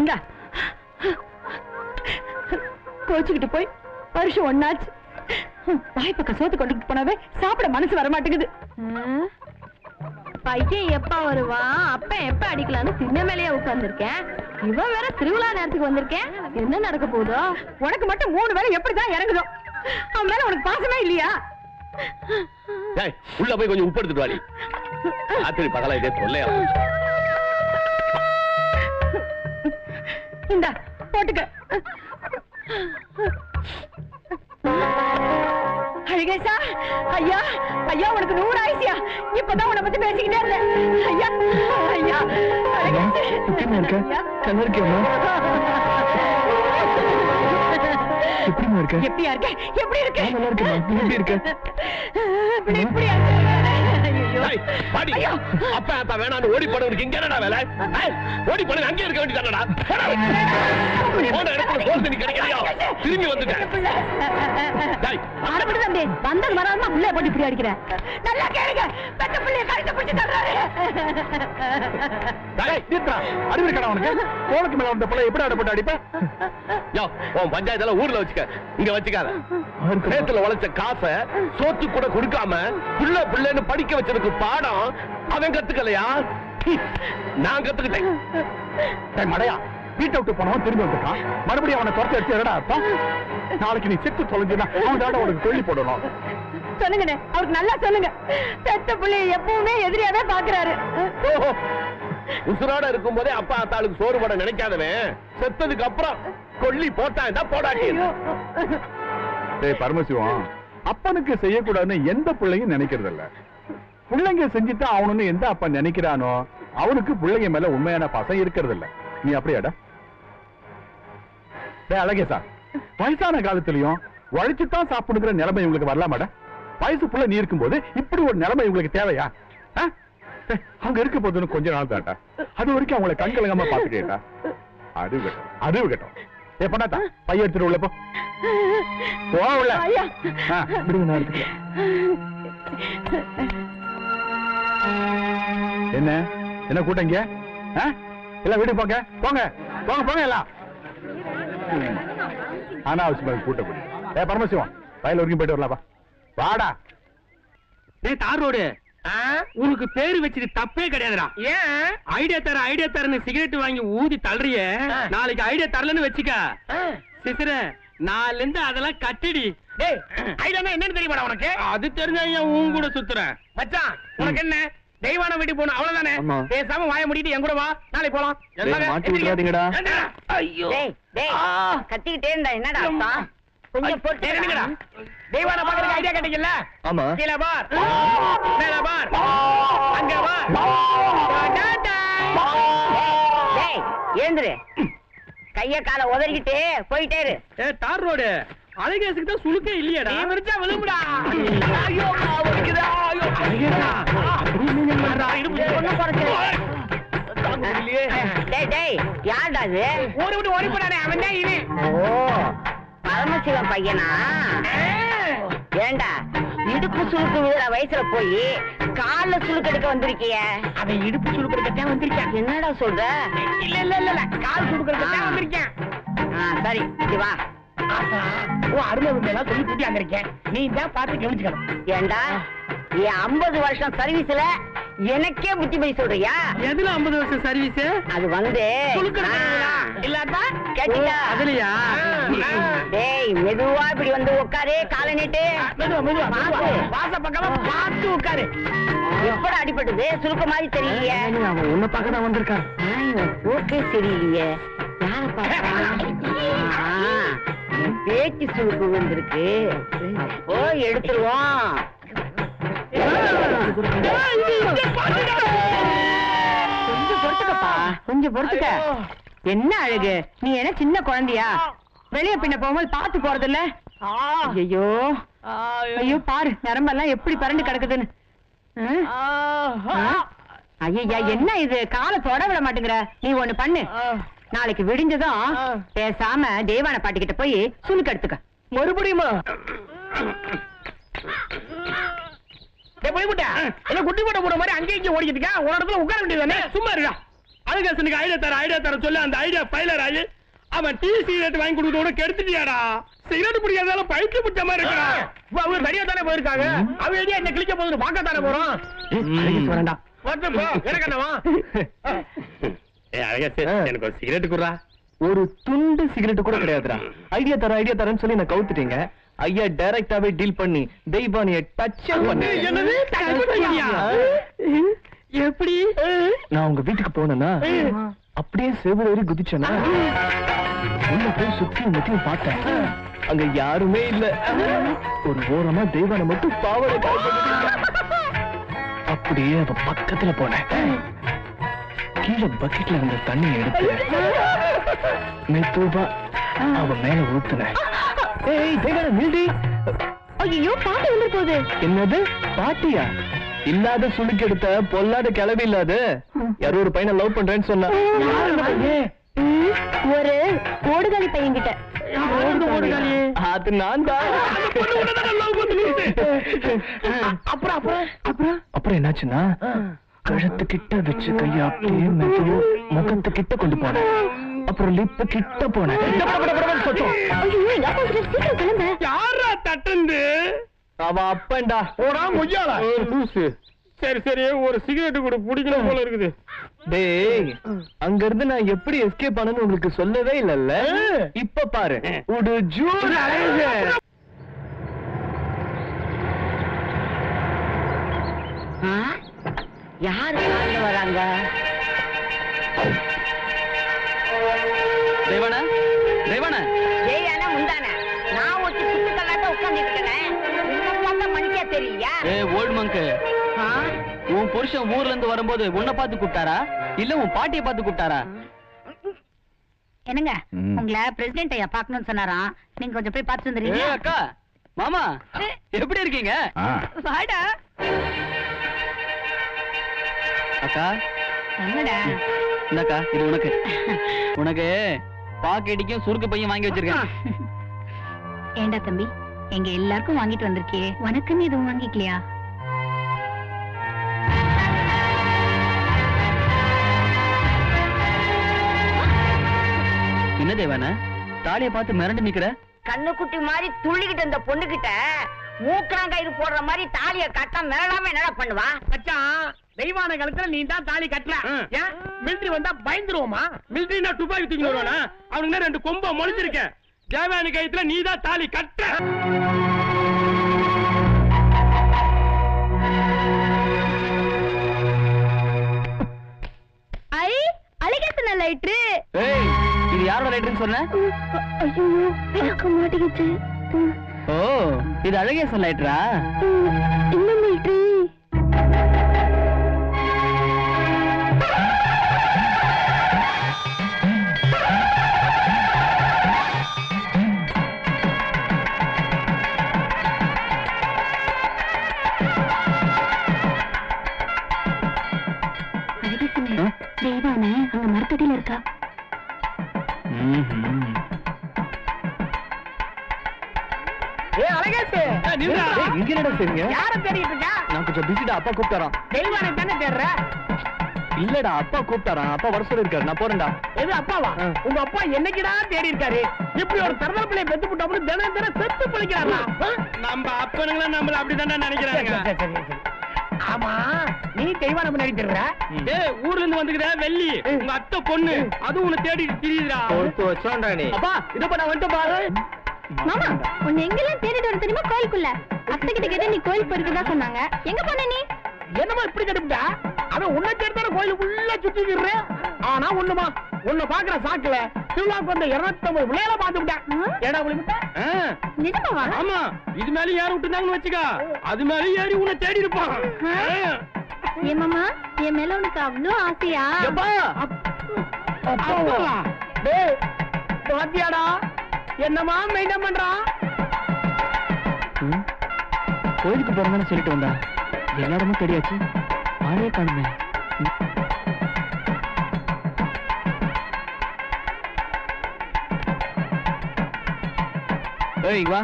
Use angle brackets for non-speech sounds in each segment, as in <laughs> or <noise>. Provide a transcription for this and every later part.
இந்தா கோச்சுக்கிட்டு போய் வருஷம் ஒன்னாச்சு வாய் பக்கம் சோத்து கொண்டுட்டு போனாவே சாப்பிட மனசு வர மாட்டேங்குது. பையன் எப்ப வருவான்? அப்ப எப்ப அடிக்கலாம்னு திண்ண மேலேயே உட்கார்ந்திருக்கேன். இவன் வேற திருவிழா நேரத்துக்கு வந்திருக்கேன். என்ன நடக்க போதோ உனக்கு மட்டும் மூணு வேளை எப்படிதான் இறங்குதோ? அவன் மேல உனக்கு பாசமே இல்லையா? டேய், உள்ள போய் கொஞ்சம் உப்பு எடுத்துட்டு வாடி. ராத்திரி பகலா இதே தொல்லையா இந்தா போட்டுக்க அழகேசா ஐயா ஐயா உனக்கு நூறு ஆயிசியா இப்பதான் உன்னை பத்தி பேசிக்கிட்டே இருந்தேன் ஐயா ஐயா இருக்க? இருக்க? எப்படியா இருக்க எப்படி இருக்க எப்படி இருக்க? இப்படி இப்படி ஆச்சு. பாடி. அப்பா அப்பா வேணான்னு ஓடி போனவனுக்கு இங்க என்னடா வேலை? ஓடி போனது அங்கே இருக்க வேண்டியதானடா? போன இடத்துல சோறு தண்ணி கிடைக்கலையா? திரும்பி வந்துட்டேன் வந்தது வராம புள்ளைய போட்டு இப்படி நல்லா கேளுங்க. பெத்த பிள்ளைய மேல வந்த பிள்ளை எப்படி அடப்பட்டு அடிப்ப? யோ, உன் பஞ்சாயத்துல ஊர்ல வச்சுக்க இங்க வச்சுக்காத? நேத்துல உழைச்ச காசை சோத்து கூட கொடுக்காம புள்ள புள்ளன்னு படிக்க வச்சதுக்கு பாடம் அவன் கத்துக்கலையா நான் கத்துக்கிட்டேன் டேய் மடையா, வீட்டை விட்டு போனவன் திரும்பி வந்துட்டான். மறுபடியும் அவனை துரத்தி அடிச்சு? நாளைக்கு நீ செத்து தொலைஞ்சினா அவன் உனக்கு கொல்லி போடணும் சொல்லுங்கண்ணே. அவருக்கு நல்லா சொல்லுங்க. பெத்த பிள்ளைய எப்பவுமே எதிரியாவே பாக்குறாரு. உசுரோட இருக்கும் போதே அப்பா அத்தாளுக்கு சோறு போட நினைக்காதவன். செத்ததுக்கு அப்புறம் கொல்லி போட்டான் தான் போடாட்டி. பரமசிவம் அப்பனுக்கு செய்யக்கூடாதுன்னு எந்த பிள்ளையும் நினைக்கிறது இல்ல பிள்ளைங்க செஞ்சுட்டு அவனுன்னு எந்த அப்பா நினைக்கிறானோ அவனுக்கு பிள்ளைங்க மேல உண்மையான பாசம் இருக்கிறது இல்ல நீ அப்படியாடா? டேய் அழகேசா வயசான காலத்திலயும் உழைச்சுதான் சாப்பிடுங்கிற நிலைமை இவங்களுக்கு வரலாமாடா? வயசு புள்ள நீ இருக்கும்போது இப்படி ஒரு நிலைமை இவங்களுக்கு தேவையா? அவங்க இருக்க போதுன்னு கொஞ்ச நாள் தான்டா. அது வரைக்கும் அவங்கள கண் கலங்காம பாத்துட்டேடா அறிவு கட்டும் அறிவு கட்டும் ஏ பண்ணாத்தா பைய எடுத்துட்டு உள்ள போ. போ உள்ள. விடுங்க, நான். என்ன? என்ன ஆ? எல்லாம் வீடு போங்க. போங்க. போங்க போங்க எல்லாம். அனாவசியமாக கூட்டப்படி ஏ பரமசிவம் வயல் வரைக்கும் போயிட்டு வரலாப்பா வாடா. டேய் தார் ரோடு. உனக்கு பேரு வச்சது தப்பே கிடையாதுடா. ஏன்? ஐடியா தர ஐடியா தரன்னு சிகரெட் வாங்கி ஊதி தள்ளுறிய. நாளைக்கு ஐடியா தரலன்னு வச்சுக்க. சிசிர நாலுல இருந்து அதெல்லாம் கட்டிடி. டேய் ஐடியா என்னன்னு தெரியுமாடா உனக்கு? அது தெரிஞ்ச ஏன் உன் கூட சுத்துறேன் மச்சான் உனக்கு என்ன? தெய்வான வீட்டு போகணும் அவ்வளவுதானே. பேசாம வாய முடிட்டு என் கூட வா. நாளைக்கு போலாம் எல்லாமே மாட்டி விட்டுறாதீங்கடா. எந்திரிங்க. ஐயோ. டேய் டேய். ஆ. கத்திக்கிட்டே இருந்தா என்னடா கொஞ்சம் பொறுத்து டேய், நில்லுங்கடா. தெய்வான பாக்குறதுக்கு ஐடியா கேட்டீங்கல்ல ஆமா. கீழே பார் மேல பார் அங்க பார். டேய் எழுந்துரு கைய கால உதறிக்கிட்டு போயிட்டே இரு. ஏ தார் ரோடு. அழகேசுக்கு தான் சுளுக்கே இல்லையாடா. நீ விரிச்சா விழுமுடா ஐயோ வலிக்குதா? ஐயோ. முடியலையே. டேய் டேய் யார்டா இது ஊரை விட்டு ஓடி போனானே அவன் தான் இவன். ஓ. பரமசிவம் பையனா? ஏண்டா இடுப்பு சுளுக்கு விழுற வயசுல போய் கால்ல சுளுக்கு எடுக்க வந்திருக்கிய? அவன் இடுப்பு சுடுக்கிறதுக்கு வந்திருக்கான். என்னடா சொல்ற? இல்ல இல்ல இல்ல இல்ல. கால் சுடுக்கிறதுக்கு வந்திருக்கேன். ஆ, சரி இது வா. உன் அருமை எல்லாம் சொல்லி கூட்டி வந்திருக்கேன் நீ தான் பார்த்து கவனிச்சுக்கணும். ஏண்டா என் ஐம்பது வருஷம் சர்வீஸ்ல எனக்கே புத்தி போய் சொல்றியா? எதுல 50 வருஷம் சர்வீஸ்? அது வந்து. இல்லாட்டா கேட்டியா அதுலயா? டேய் மெதுவா இப்படி வந்து உட்காரு காலை நீட்டு. வாச பக்கமா பார்த்து உட்காரு. எப்பட அடிபட்டது? சுருக்க மாதிரி தெரியலையே. அவன் உன்னை பார்க்க தான் வந்திருக்கான் யார <laughs> என் பேச்சு சுருக்கு வந்திருக்கு. அப்போ எடுத்துருவோம். கொஞ்சம் பொறுத்துக்கப்பா. கொஞ்சம் பொறுத்துக்க. என்ன அழகு? நீ என்ன சின்ன குழந்தையா? வெளிய பின்ன போகும்போது பார்த்து போறது இல்ல ஐயோ ஐயோ பாரு நரம்பெல்லாம் எப்படி பரண்டு கிடக்குதுன்னு? ஐயா என்ன இது? காலை தொட விட மாட்டேங்கிற. நீ ஒண்ணு பண்ணு. நாளைக்கு விடிஞ்சதும் பேசாம தேவான பாட்டி கிட்ட போய் சுலுக்கு எடுத்துக்க. மறுபடியுமா? குட்டா. போட்ட போற மாதிரி அங்கே இங்கே ஓடிக்கிட்டு ஒரு இடத்துல உட்கார வேண்டியது தானே? சும்மா இருக்கா அழகேசனுக்கு ஐடியா தர ஐடியா தர சொல்லி. அந்த ஐடியா ஃபைலர் ஆகி அவன் டீ சிகரெட் வாங்கி கொடுத்தோட கெடுத்துட்டியாடா? சிகரெட் பிடிக்காததால பைக்கு பிடிச்ச மாதிரி இருக்கிறான் அவங்க சரியா தானே போயிருக்காங்க? அவ ஐடியா என்ன கிளிக்க போகுது பார்க்க தானே போறோம்? வந்து போ எனக்கு என்னவா? ஏ அழகேசன் எனக்கு ஒரு சிகரெட் குடுறா. ஒரு துண்டு சிகரெட் கூட கிடையாதுடா. ஐடியா தர ஐடியா தரேன்னு சொல்லி நான் கவுத்துட்டீங்க. ஐயா டைரக்டாவே டீல் பண்ணி தெய்வானிய டச் பண்ணி? எப்படி? நான் உங்க வீட்டுக்கு போனேன்னா அப்படியே செவ்வல் ஏறி உள்ள போய் சுத்தி முத்தியும் பார்த்தேன். அங்க யாருமே இல்ல. ஒரு ஓரமா தெய்வானை மட்டும் பாவனை அப்படியே அவ பக்கத்துல போனேன். கீழே பக்கெட்ல இருந்த தண்ணி எடுத்து மெதுவா அவ மேல ஊத்துனேன். ஏய் தெய்வான நில்டி. ஐயோ பாட்டு வந்து போகுது. என்னது? பாட்டியா? இல்லாத சுளுக்கு எடுத்த பொல்லாத கிளவி இல்லாத யாரோ ஒரு பையனை லவ் பண்றேன்னு சொன்னா. ஒரு ஓடுகாலி பையன் கிட்ட அது நான் தான் அப்புறம் அப்புறம் அப்புறம்? அப்புறம் என்னாச்சுன்னா கழுத்து கிட்ட வச்சு கைய அப்படியே மெதுவா முகத்து கிட்ட கொண்டு போனேன். அப்புறம் லிப்பு கிட்ட போனேன் யாரா தட்டுந்து அவ அப்பன்டா. போடா மொய்யால லூசு சரி சரி ஒரு சிகரெட் கூட பிடிக்கணும் போல இருக்குது. டேய் அங்க இருந்து நான் எப்படி எஸ்கேப் பண்ணனு உங்களுக்கு சொல்லவே இல்லல்ல? இப்ப பாரு. ஒரு ஜூஸ். யாரு காலைல வராங்க? தெரியலையா ஏ ஓல்ட் மங்க் ஆ? உன் புருஷன் ஊர்ல இருந்து வரும்போது உன்னை பார்த்து கூப்பிட்டாரா? இல்ல உன் பாட்டியை பார்த்து கூப்பிட்டாரா? என்னங்க? ம். உங்களை பிரசிடென்ட் ஐயா பார்க்கணும்னு சொன்னாராம். நீங்க கொஞ்சம் போய் பார்த்து ஏ வந்துடுறீங்க அக்கா மாமா எப்படி இருக்கீங்க? வாடா. அக்கா. என்னடா? இந்தக்கா இது உனக்கு. உனக்கு பாக்கெட்டிக்கும் சுருக்கு பையன் வாங்கி வச்சிருக்கேன். ஏண்டா தம்பி? எங்க எல்லாருக்கும் வாங்கிட்டு வந்திருக்கியே. உனக்குன்னு எதுவும் வாங்கிக்கலையா? என்ன தேவான தாலியை பார்த்து மிரண்டு நிக்கிற? கண்ணுக்குட்டி மாதிரி துள்ளிக்கிட்டு இருந்த பொண்ணுகிட்ட மூக்கணாங்கயிறு போடுற மாதிரி தாலிய கட்ட மிரளாம என்னடா பண்ணுவா? மச்சான் தெய்வான காலத்துல நீ தான் தாலி கட்டல. ஏன்? மிலிட்டரி வந்தா பயந்துருவோமா? மிலிட்டரி நான் துப்பாக்கி தூக்கி வருவானா? அவனுக்கு ரெண்டு கொம்ப முளைச்சிருக்கேன் தேவையான கைத்துல நீ தான் தாலி கட்ட ஐ அழகேசன லைட்ரு. ஏய் இது யாரோட லைட்னு சொன்ன? ஐயோ ஓ இது அழகேசன் லைட்ரா? என்ன லைட்ரு? ஏ இங்க யார தேடிட்டு இருக்கா? நான் கொஞ்சம் பிஸிடா அப்பா கூப்பிட்டாராம். தெய்வானை தானே தேடுற? இல்லடா அப்பா கூப்பிட்டாராம். அப்பா வர சொல்லிருக்காரு நான் போறேன்டா. எது அப்பாவா. உங்க அப்பா என்னைக்குடா தேடி இருக்காரு இப்படி ஒரு தரதர பிள்ளைய பெத்து போட்டோம்னு தினம் தினம் செத்து பிழைக்கிறாரா நம்ம அப்பனுங்களும் நம்மள அப்படிதான்டா நினைக்கிறாங்க ஆமா நீ தெய்வான முன்னாடி ஏய் ஊர்ல இருந்து வந்துக்கிற வெள்ளி உங்க அத்தை பொண்ணு அதுவும் உன்னை தேடிட்டு திரியுதுடா. வச்சோண்டா நீ. அப்பா இதப்ப நான் வந்துட்டு பாரு. மாமா உன்னை எங்கெல்லாம் தேடிட்டு வர தெரியுமா கோயிலுக்குள்ள? அத்தை கிட்ட கேட்ட நீ கோயில் போயிருக்கதா சொன்னாங்க. எங்க போன நீ? என்னமா இப்படி கட்டுப்பிட்டா அவன் உன்னை தேடித்தான கோயில் உள்ள சுத்திக்கிற ஆனா ஒண்ணுமா உன்னை பாக்குற சாக்குல திருவிழாக்கு வந்த இருநூத்தம்பது விளையாட பார்த்து விட்டேன் ஏடா ஆமா இது மேல யாரும் விட்டுருந்தாங்கன்னு வச்சுக்கா. அது மேல ஏறி உன்னை தேடி இருப்பான். ஆ. ஏன் மாமா என் மேல உனக்கு அவ்வளவு ஆசையா? பாத்தியாடா? என்னமா மெயின்டைன் பண்றான்? கோயிலுக்கு போறேன்னு சொல்லிட்டு வந்தா. எல்லா இடமும் தெரியாச்சு ஆளே காணுமே. ஏய் வா.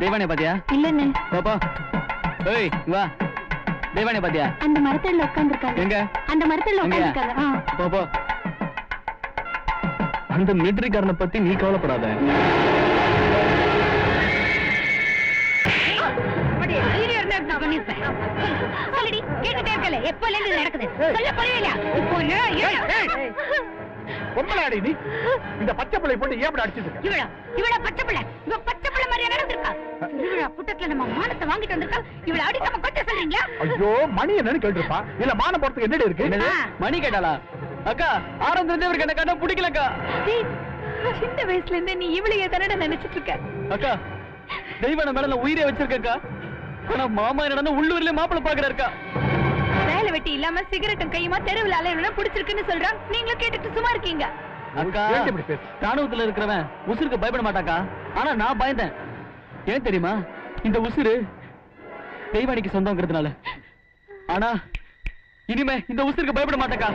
தெய்வானே பாத்தியா? இல்லன்னு பாப்பா ஏய் வா. தெய்வானி பாத்தியா? அந்த மரத்தடியில உட்கார்ந்துருக்காங்க எங்க? அந்த மரத்தடியில? உட்கார்ந்துருக்காங்க போ போ. அந்த மிலிட்டரிக்காரனை பத்தி நீ கவலைப்படாத. இந்த பச்சை பிள்ளை போட்டு ஏன் அடிச்சிட்டு இருக்க? இவளா? இவளா பச்சை பிள்ளை? இவ பச்சை பிள்ளை மாதிரியா நடந்திருக்கா? திருவிழா கூட்டத்துல நம்ம மானத்தை வாங்கிட்டு வந்திருக்கா? இவளை அடி நம்ம கொஞ்சம் சொல்றீங்களா? ஐயோ மணி என்னன்னு கேட்டிருப்பா. இல்ல மான போறதுக்கு என்னடி இருக்கு. மணி கேட்டாளா? அக்கா ஆரம்பத்துல இருக்கு என்ன கண்டா பிடிக்கலக்கா. சின்ன வயசுல இருந்தே நீ இவளையே தானே நினைச்சிட்டு இருக்க? அக்கா தெய்வான மேல நான் உயிரே வச்சிருக்கேன்க்கா. ஆனா மாமா என்ன உள்ளூர்லயே மாப்பிள்ளை பாக்குறாருக்கா வேலை வெட்டி இல்லாம சிகரெட்டும் கையுமா தெருவில் அலையினா பிடிச்சிருக்குன்னு சொல்றான் நீங்களும் கேட்டுட்டு சும்மா இருக்கீங்க. அக்கா? ராணுவத்துல இருக்கிறவன் உசுருக்கு பயப்பட மாட்டாக்கா. ஆனா நான் பயந்தேன். ஏன் தெரியுமா? இந்த உசுரு தெய்வானிக்கு சொந்தங்கிறதுனால. ஆனா இனிமே இந்த உசுருக்கு பயப்பட மாட்டேக்கா.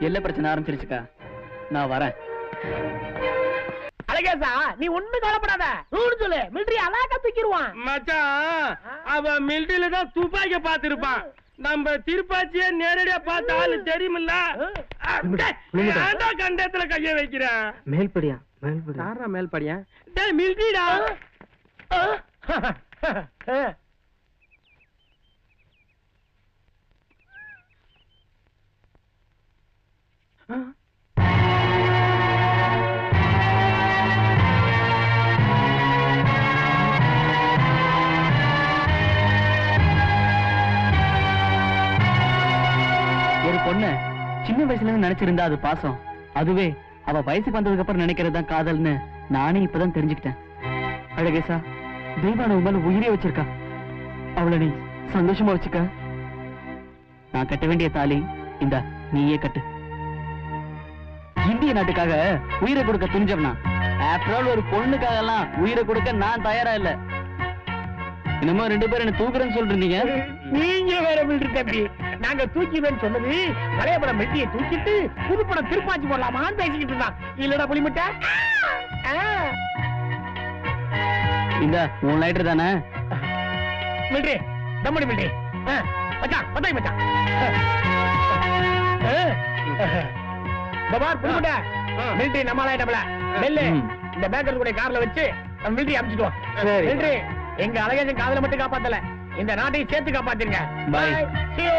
எல்லை பிரச்சனை ஆரம்பிச்சிருச்சுக்கா நான் வரேன் அழகேசா நீ ஒண்ணும் கவலைப்படாத. நூறு சொல்லு. மிலிட்டரி அழகா தூக்கிடுவான் மச்சான் அவன் மிலிட்டரியில தான் துப்பாக்கிய பாத்துருப்பான் நம்ம திருப்பாச்சிய நேரடியா பார்த்த ஆளு தெரியுமில்ல. கண்டத்துல கைய வைக்கிறேன்? மேல்படியா மேல்படியா. யாரா மேல் படியா டேய் மிலிட்டரிடா ஒரு சின்ன நினைச்சிருந்தா அது பாசம். அதுவே அவ வயசுக்கு வந்ததுக்கு அப்புறம் நினைக்கிறது காதல்னு நானே இப்பதான் தெரிஞ்சுக்கிட்டேன். அழகேசா தெய்வான உன் உயிரே வச்சிருக்கா. அவளை நீ சந்தோஷமா வச்சுக்க. நான் கட்ட வேண்டிய தாலி இந்த நீயே கட்டு. இந்திய நாட்டுக்காக உயிரை கொடுக்க துணிஞ்சவனா? ஆஃப்டர் ஒரு பொண்ணுக்காக எல்லாம் உயிரை கொடுக்க நான் தயாரா இல்ல. என்னமோ ரெண்டு பேரும் என்ன தூக்குறேன்னு சொல்றீங்க. நீங்க வேற மிலிட்டரி தம்பி நாங்க தூக்கிவேன்னு சொன்னது பழைய படம் மெட்டியை தூக்கிட்டு புது படம் திருப்பாச்சி போடலாமான்னு பேசிக்கிட்டு இருந்தான். இல்லடா புலிமுட்டை. இந்த உன் லைட்டர் தானே? மிலிட்டரி தம்மடி மிலிட்டரி மச்சான் பத்தாய் மச்சான். பபார் புலிமுட்டை. மிலிட்டரி நம்மளா ஐட்டம்ல நெல்லு. இந்த பேக்கர் கூட கார்ல வச்சு நம்ம மிலிட்டரி அனுப்பிச்சிடுவோம் சரி. மிலிட்டரி எங்க அழகேசன் காதல மட்டும் காப்பாத்தல. இந்த நாட்டையும் சேர்த்து காப்பாத்திருங்க. You.